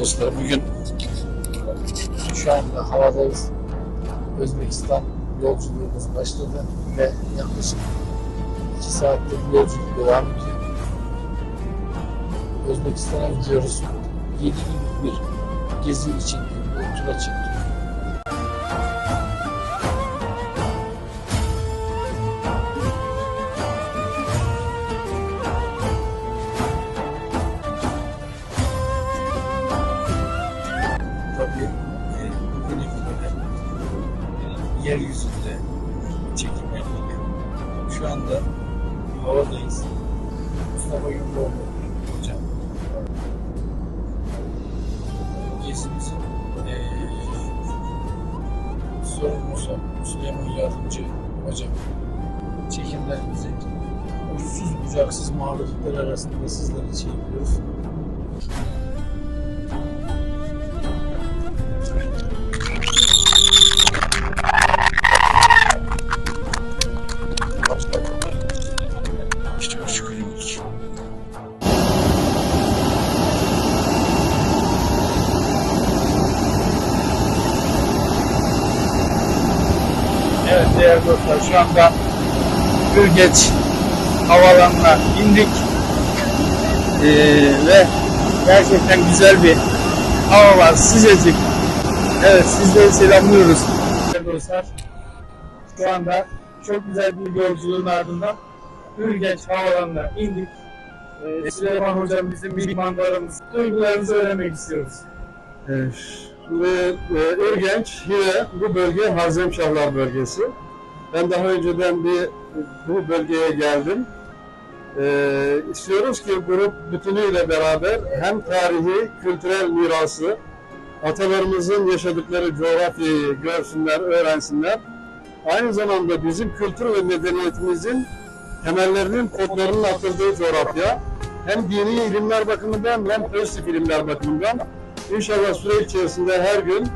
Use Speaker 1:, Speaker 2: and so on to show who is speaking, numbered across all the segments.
Speaker 1: Dostlar bugün şu anda havadayız. Özbekistan yolculuğumuz başladı ve yaklaşık 2 saattir yolculuk devam ediyor. Özbekistan'a gidiyoruz. 7 günlük bir gezi için bir çıktık. Hocam. Çekimlerimizi uçsuz bucaksız mağluluklar arasında sizlere çekiyoruz. Şu anda Gürgeç havalanına indik Ee, ve gerçekten güzel bir hava var sıcacık. Evet sizleri selamlıyoruz. Dostlar şu anda çok güzel bir yolculuğun ardından Ürgeç havalanına indik. Ee, Süleyman Hocam bizim bir mandaramız. Duygularınızı öğrenmek istiyoruz.
Speaker 2: Evet. Ve e, Ürgenç yine bu bölge Hazemşahlar bölgesi. Ben daha önceden bir bu bölgeye geldim. Ee, istiyoruz ki grup bütünüyle beraber hem tarihi, kültürel mirası, atalarımızın yaşadıkları coğrafyayı görsünler, öğrensinler. Aynı zamanda bizim kültür ve medeniyetimizin temellerinin, kodlarının atıldığı coğrafya. Hem dini ilimler bakımından hem pozitif ilimler bakımından İnşallah süre içerisinde her gün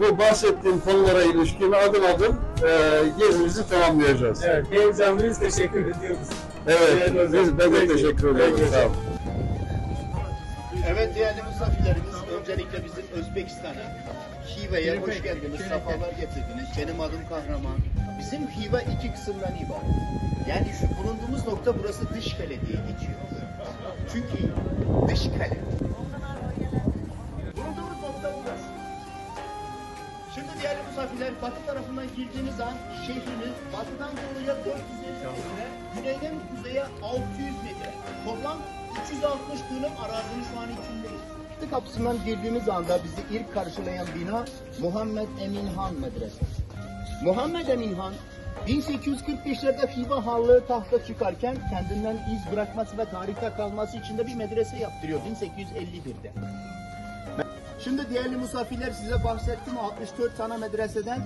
Speaker 2: bu bahsettiğim konulara ilişkin adım adım e, gezimizi tamamlayacağız.
Speaker 1: Evet, heyecanlıyız. Teşekkür ediyoruz.
Speaker 2: Evet, biz, ben de teşekkür ederim.
Speaker 1: Peki.
Speaker 2: Sağ olun.
Speaker 3: Evet değerli misafirlerimiz, öncelikle bizim Özbekistan'a, Hive'ye hoş geldiniz, sefalar getirdiniz. Benim adım Kahraman. Bizim Hive iki kısımdan ibaret. Yani şu bulunduğumuz nokta burası dış kale diye geçiyor. Çünkü dış kale. Misafirler batı tarafından girdiğiniz an şehriniz batıdan doğuya 450 metre, güneyden kuzeye 600 metre. Toplam 360 dönüm arazinin şu an içindeyiz. Batı kapısından girdiğimiz anda bizi ilk karşılayan bina Muhammed Emin Han Medresesi. Muhammed Emin Han 1845'lerde Hiva Hanlığı tahta çıkarken kendinden iz bırakması ve tarihte kalması için de bir medrese yaptırıyor 1851'de. Şimdi değerli misafirler size bahsettim 64 tane medreseden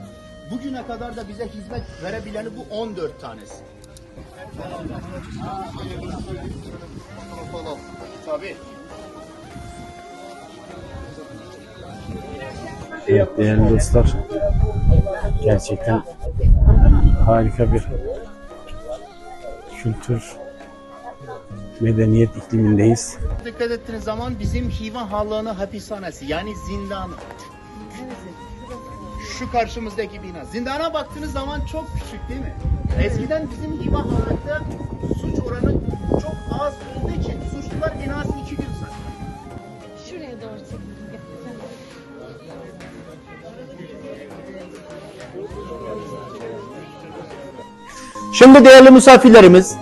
Speaker 3: bugüne kadar da bize hizmet verebileni bu 14 tanesi.
Speaker 4: Evet değerli dostlar. Gerçekten harika bir kültür medeniyet iklimindeyiz.
Speaker 3: Dikkat ettiğiniz zaman bizim Hiva Hallağı'nın hapishanesi yani zindanı. Şu karşımızdaki bina. Zindana baktığınız zaman çok küçük değil mi? Eskiden bizim Hiva Hallağı'da suç oranı çok az olduğu için suçlular en az iki gün saklanıyor.
Speaker 5: Şuraya doğru çekin.
Speaker 6: Şimdi değerli misafirlerimiz,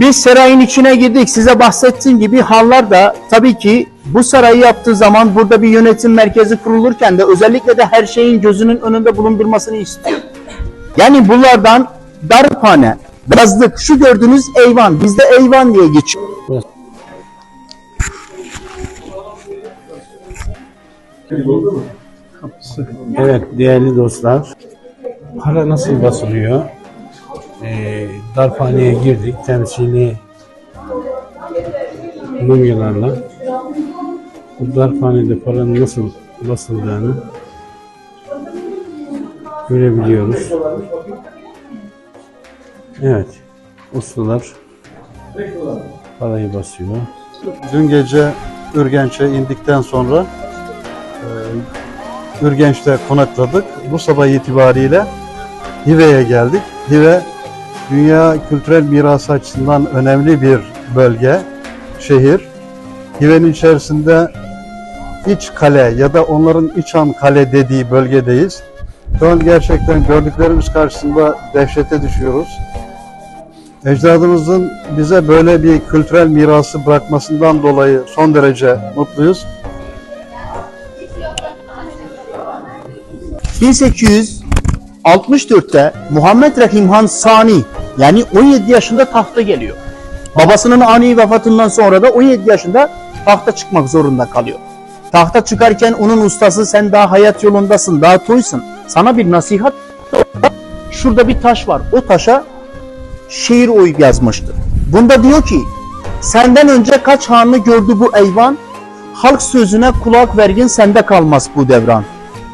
Speaker 6: biz sarayın içine girdik. Size bahsettiğim gibi hallar da tabii ki bu sarayı yaptığı zaman burada bir yönetim merkezi kurulurken de özellikle de her şeyin gözünün önünde bulundurmasını istiyor. Yani bunlardan darphane, yazlık, şu gördüğünüz eyvan, bizde eyvan diye geçiyor.
Speaker 4: Evet değerli dostlar. Para nasıl basılıyor? Ee, darphaneye girdik temsili mumyalarla. Bu darphanede paranın nasıl basıldığını görebiliyoruz. Evet. Ustalar parayı basıyor.
Speaker 2: Dün gece Ürgenç'e indikten sonra e, Ürgenç'te konakladık. Bu sabah itibariyle Hive'ye geldik. Hive dünya kültürel mirası açısından önemli bir bölge, şehir. Hive'nin içerisinde iç kale ya da onların İçan kale dediği bölgedeyiz. Şu an gerçekten gördüklerimiz karşısında dehşete düşüyoruz. Ecdadımızın bize böyle bir kültürel mirası bırakmasından dolayı son derece mutluyuz.
Speaker 3: 1864'te Muhammed Rahim Han Sani yani 17 yaşında tahta geliyor. Babasının ani vefatından sonra da 17 yaşında tahta çıkmak zorunda kalıyor. Tahta çıkarken onun ustası sen daha hayat yolundasın, daha toysun. Sana bir nasihat şurada bir taş var. O taşa şiir oyu yazmıştır. Bunda diyor ki senden önce kaç hanını gördü bu eyvan? Halk sözüne kulak vergin sende kalmaz bu devran.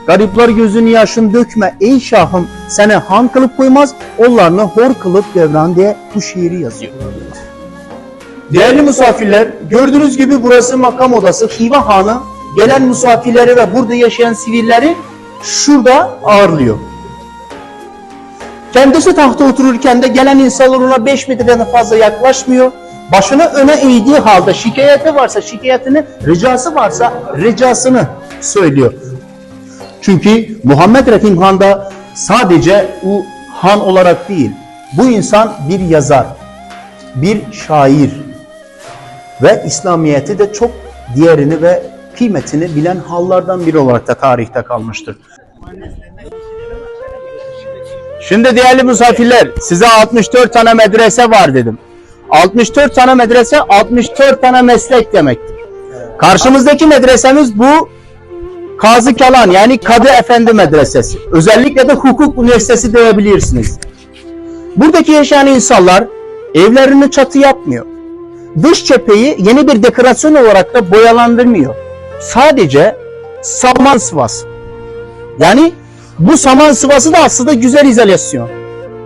Speaker 3: Garipler gözünü yaşın dökme ey şahım seni han kılıp koymaz onlarını hor kılıp devran diye bu şiiri yazıyor. Değerli misafirler gördüğünüz gibi burası makam odası Hiva Hanı gelen misafirleri ve burada yaşayan sivilleri şurada ağırlıyor. Kendisi tahta otururken de gelen insanlar ona 5 metreden fazla yaklaşmıyor. Başını öne eğdiği halde şikayeti varsa şikayetini, ricası varsa ricasını söylüyor. Çünkü Muhammed Rahim Han da sadece o han olarak değil, bu insan bir yazar, bir şair ve İslamiyet'i de çok değerini ve kıymetini bilen hallardan biri olarak da tarihte kalmıştır. Şimdi değerli misafirler size 64 tane medrese var dedim. 64 tane medrese 64 tane meslek demektir. Karşımızdaki medresemiz bu Kazı Kelan yani Kadı Efendi Medresesi. Özellikle de hukuk üniversitesi diyebilirsiniz. Buradaki yaşayan insanlar evlerini çatı yapmıyor. Dış cepheyi yeni bir dekorasyon olarak da boyalandırmıyor. Sadece saman sıvası. Yani bu saman sıvası da aslında güzel izolasyon.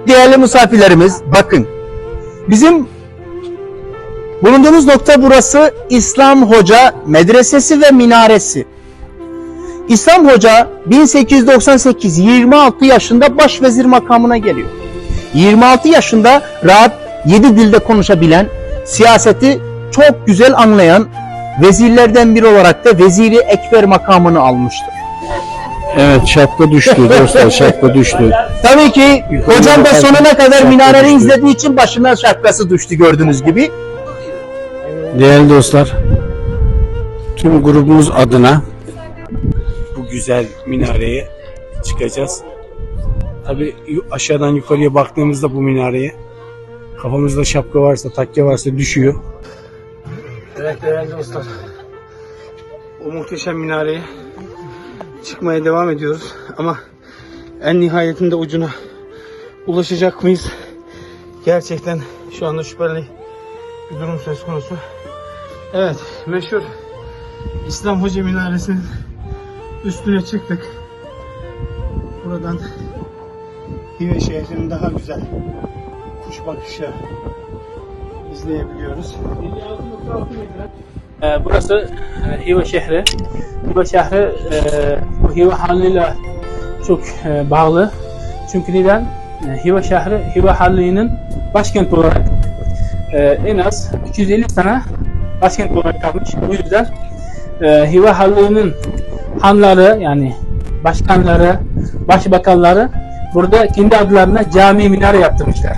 Speaker 3: Değerli misafirlerimiz bakın. Bizim bulunduğumuz nokta burası İslam Hoca Medresesi ve Minaresi. İslam Hoca 1898 26 yaşında başvezir makamına geliyor. 26 yaşında rahat 7 dilde konuşabilen, siyaseti çok güzel anlayan vezirlerden biri olarak da Veziri Ekber makamını almıştır.
Speaker 1: Evet şapka düştü dostlar şapka düştü.
Speaker 3: Tabii ki hocam da sonuna kadar minareyi izlediği için başına şapkası düştü gördüğünüz gibi.
Speaker 1: Değerli dostlar tüm grubumuz adına güzel minareye çıkacağız. Tabi aşağıdan yukarıya baktığımızda bu minareye kafamızda şapka varsa takke varsa düşüyor. Evet değerli dostlar o muhteşem minareye çıkmaya devam ediyoruz ama en nihayetinde ucuna ulaşacak mıyız? Gerçekten şu anda şüpheli bir durum söz konusu. Evet, meşhur İslam Hoca Minaresi'nin üstüne çıktık. Buradan Hive şehrinin daha güzel kuş bakışı izleyebiliyoruz.
Speaker 7: Ee, Burası e, Hiva şehri. Hiva şehri e, bu Hiva Hanı'yla çok e, bağlı. Çünkü neden? E, Hiva şehri Hiva Hanı'nın başkenti olarak en az 250 sene başkent olarak kalmış. Bu yüzden e, Hiva Hanı'nın hanları yani başkanları, başbakanları burada kendi adlarına cami minare yaptırmışlar.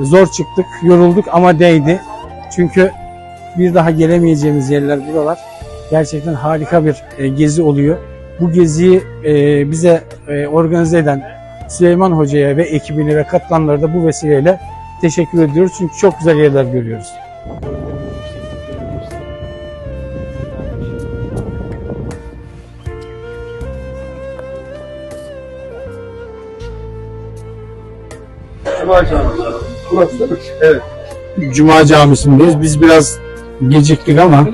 Speaker 1: Zor çıktık, yorulduk ama değdi. Çünkü bir daha gelemeyeceğimiz yerler buralar. Gerçekten harika bir e, gezi oluyor. Bu geziyi e, bize e, organize eden Süleyman Hoca'ya ve ekibine ve katılanlara da bu vesileyle teşekkür ediyoruz. Çünkü çok güzel yerler görüyoruz. Cuma camisindeyiz. Biz biraz geciktik ama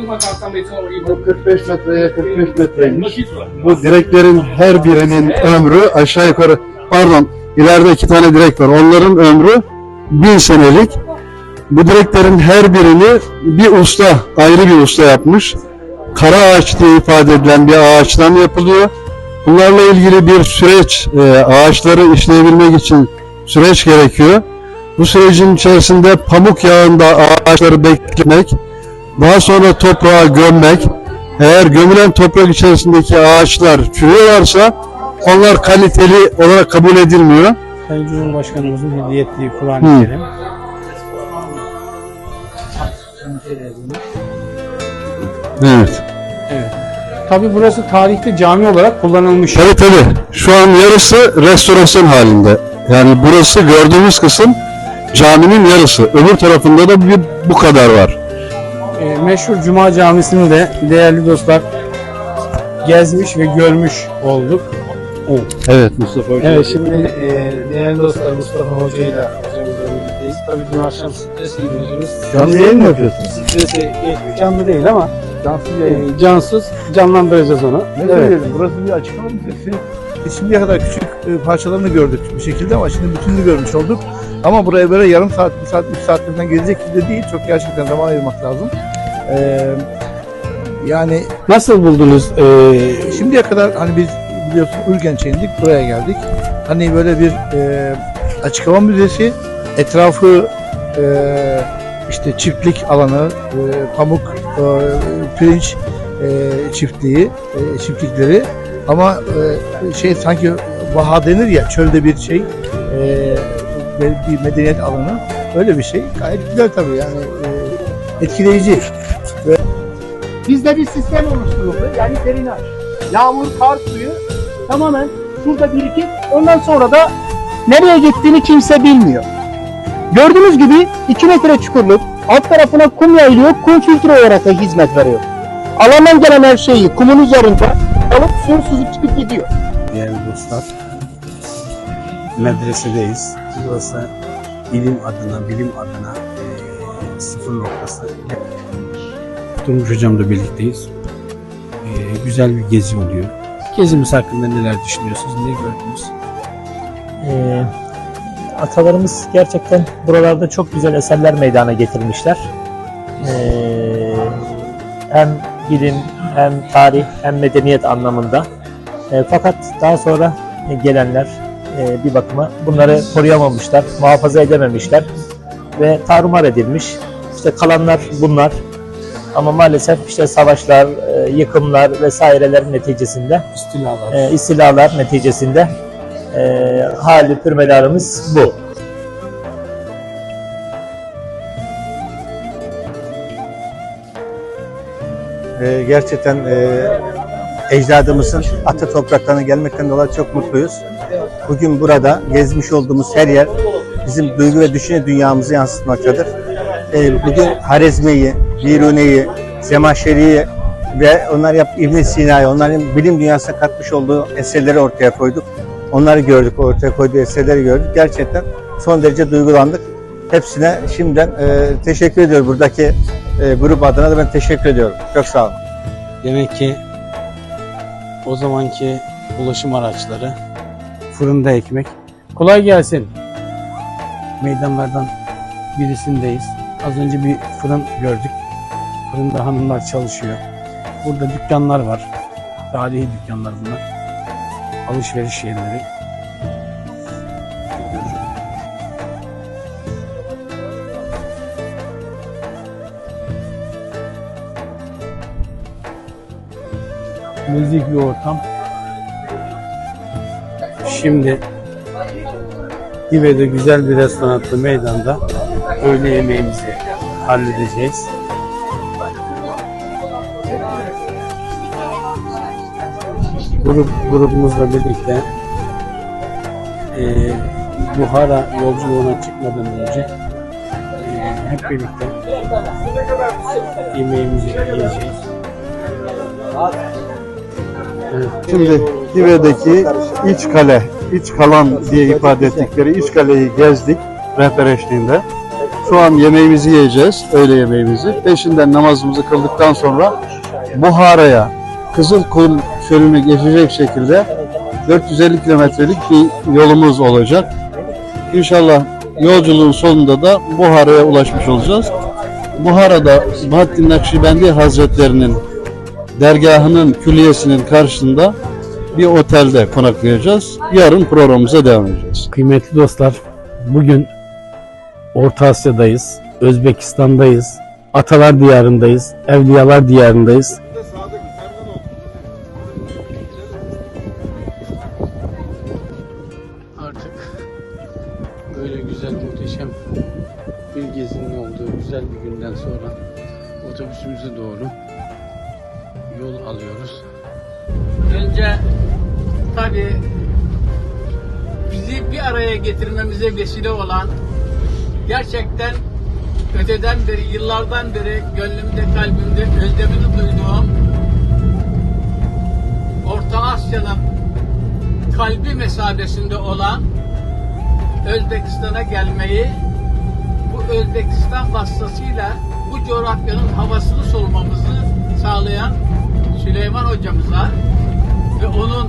Speaker 2: 45 metreye 45 metreymiş. Bu direklerin her birinin ömrü aşağı yukarı pardon ileride iki tane direk var. Onların ömrü bin senelik. Bu direklerin her birini bir usta ayrı bir usta yapmış. kara ağaç diye ifade edilen bir ağaçtan yapılıyor. Bunlarla ilgili bir süreç, e, ağaçları işleyebilmek için süreç gerekiyor. Bu sürecin içerisinde pamuk yağında ağaçları beklemek, daha sonra toprağa gömmek, eğer gömülen toprak içerisindeki ağaçlar çürüyorlarsa onlar kaliteli olarak kabul edilmiyor.
Speaker 1: Sayın Cumhurbaşkanımızın hediye ettiği. Kur'an-ı Kerim.
Speaker 2: Evet.
Speaker 1: Evet. Tabii burası tarihte cami olarak kullanılmış.
Speaker 2: Tabii tabii. Şu an yarısı restorasyon halinde. Yani burası gördüğümüz kısım caminin yarısı. Öbür tarafında da bir bu kadar var.
Speaker 1: Ee, meşhur Cuma Camisi'ni de değerli dostlar gezmiş ve görmüş olduk.
Speaker 2: Evet Mustafa Hoca.
Speaker 1: Evet şimdi e, değerli dostlar Mustafa Hoca ile hocamızla birlikteyiz. Tabii dün akşam stres gidiyoruz.
Speaker 2: Canlı yayın mı yapıyorsunuz?
Speaker 1: Stresi geçmiş. Canlı değil ama e, cansız canlandıracağız onu.
Speaker 8: Ne
Speaker 1: Evet.
Speaker 8: söyleyelim? Burası bir açıklama müzesi. Biz şimdiye kadar küçük e, parçalarını gördük bir şekilde ama şimdi bütününü görmüş olduk. Ama buraya böyle yarım saat, bir saat, üç saatlerinden gelecek gibi de değil. Çok gerçekten zaman ayırmak lazım. Ee, yani
Speaker 1: Nasıl buldunuz? Ee,
Speaker 8: şimdiye kadar hani biz biliyorsun Ürgenç'e indik, buraya geldik. Hani böyle bir e, açık hava müzesi, etrafı e, işte çiftlik alanı, e, pamuk, e, pirinç e, çiftliği, e, çiftlikleri ama e, şey sanki vaha denir ya çölde bir şey, e, bir medeniyet alanı öyle bir şey. Gayet güzel tabii yani e, etkileyici.
Speaker 9: Bizde bir sistem oluşturuldu. Yani derinaj. Yağmur, kar suyu tamamen şurada birikip ondan sonra da nereye gittiğini kimse bilmiyor. Gördüğünüz gibi 2 metre çukurluk alt tarafına kum yayılıyor. Kum filtre olarak da hizmet veriyor. Alandan gelen her şeyi kumun üzerinde alıp suyu süzüp çıkıp gidiyor.
Speaker 1: Dostlar medresedeyiz. Burası ilim adına, bilim adına eee, sıfır noktası. Durmuş hocamla birlikteyiz. Eee, güzel bir gezi oluyor. Gezimiz hakkında neler düşünüyorsunuz, ne gördünüz?
Speaker 10: Ee, atalarımız gerçekten buralarda çok güzel eserler meydana getirmişler. Ee, hem bilim, hem tarih, hem medeniyet anlamında. Ee, fakat daha sonra gelenler e, bir bakıma bunları koruyamamışlar, muhafaza edememişler ve tarumar edilmiş. İşte kalanlar bunlar. Ama maalesef işte savaşlar, e, yıkımlar vesairelerin neticesinde,
Speaker 1: İstilalar.
Speaker 10: e, istilalar neticesinde e, hali pürmedarımız bu.
Speaker 11: Ee, gerçekten e, ecdadımızın ata topraklarına gelmekten dolayı çok mutluyuz. Bugün burada gezmiş olduğumuz her yer bizim duygu ve düşünce dünyamızı yansıtmaktadır. Ee, bugün Harezmi'yi, Birune'yi, Zemahşeri'yi ve onlar yap İbn Sina'yı, onların bilim dünyasına katmış olduğu eserleri ortaya koyduk. Onları gördük, ortaya koyduğu eserleri gördük. Gerçekten son derece duygulandık. Hepsine şimdiden e, teşekkür ediyorum. Buradaki e, grup adına da ben teşekkür ediyorum. Çok sağ olun.
Speaker 1: Demek ki o zamanki ulaşım araçları, fırında ekmek. Kolay gelsin. Meydanlardan birisindeyiz. Az önce bir fırın gördük. Fırında hanımlar çalışıyor. Burada dükkanlar var. Tarihi dükkanlar bunlar. Alışveriş yerleri. Müzik bir ortam. Şimdi Dive'de güzel bir restoranlı meydanda öğle yemeğimizi halledeceğiz. Grup, grubumuzla birlikte eee Buhara yolculuğuna çıkmadan önce eee, hep birlikte yemeğimizi yiyeceğiz.
Speaker 2: Şimdi Dive'deki iç kale, iç kalan diye ifade ettikleri iç kaleyi gezdik rehber eşliğinde. Şu an yemeğimizi yiyeceğiz, öğle yemeğimizi. Peşinden namazımızı kıldıktan sonra Buhara'ya, Kızılkul Çölü'nü geçecek şekilde 450 kilometrelik bir yolumuz olacak. İnşallah yolculuğun sonunda da Buhara'ya ulaşmış olacağız. Buhara'da Bahattin Nakşibendi Hazretlerinin
Speaker 12: dergahının külliyesinin karşısında bir otelde konaklayacağız. Yarın programımıza devam edeceğiz.
Speaker 1: Kıymetli dostlar, bugün Orta Asya'dayız, Özbekistan'dayız, Atalar Diyarı'ndayız, Evliyalar Diyarı'ndayız.
Speaker 7: Artık böyle güzel muhteşem bir gezinin olduğu güzel bir günden sonra otobüsümüze doğru yol alıyoruz. Önce tabii bizi bir araya getirmemize vesile olan gerçekten öteden beri, yıllardan beri gönlümde, kalbimde özlemini duyduğum Orta Asya'nın kalbi mesabesinde olan Özbekistan'a gelmeyi bu Özbekistan vasıtasıyla bu coğrafyanın havasını solmamızı sağlayan Süleyman hocamıza ve onun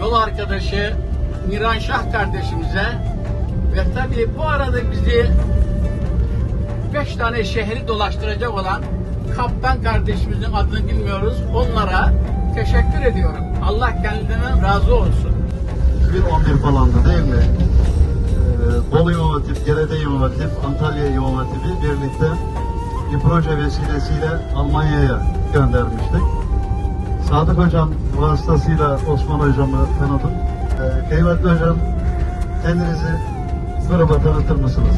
Speaker 7: yol arkadaşı Miran Şah kardeşimize ve tabii bu arada bizi beş tane şehri dolaştıracak olan kaptan kardeşimizin adını bilmiyoruz. Onlara teşekkür ediyorum. Allah kendilerinden razı olsun.
Speaker 2: 2011 falandı değil mi? Ee, Bolu İmam Hatip, Gerede İmam Hatip, Antalya İmam Hatibi birlikte bir proje vesilesiyle Almanya'ya göndermiştik. Sadık Hocam vasıtasıyla Osman Hocam'ı tanıdım. Ee, kıymetli Hocam, kendinizi gruba tanıtır mısınız?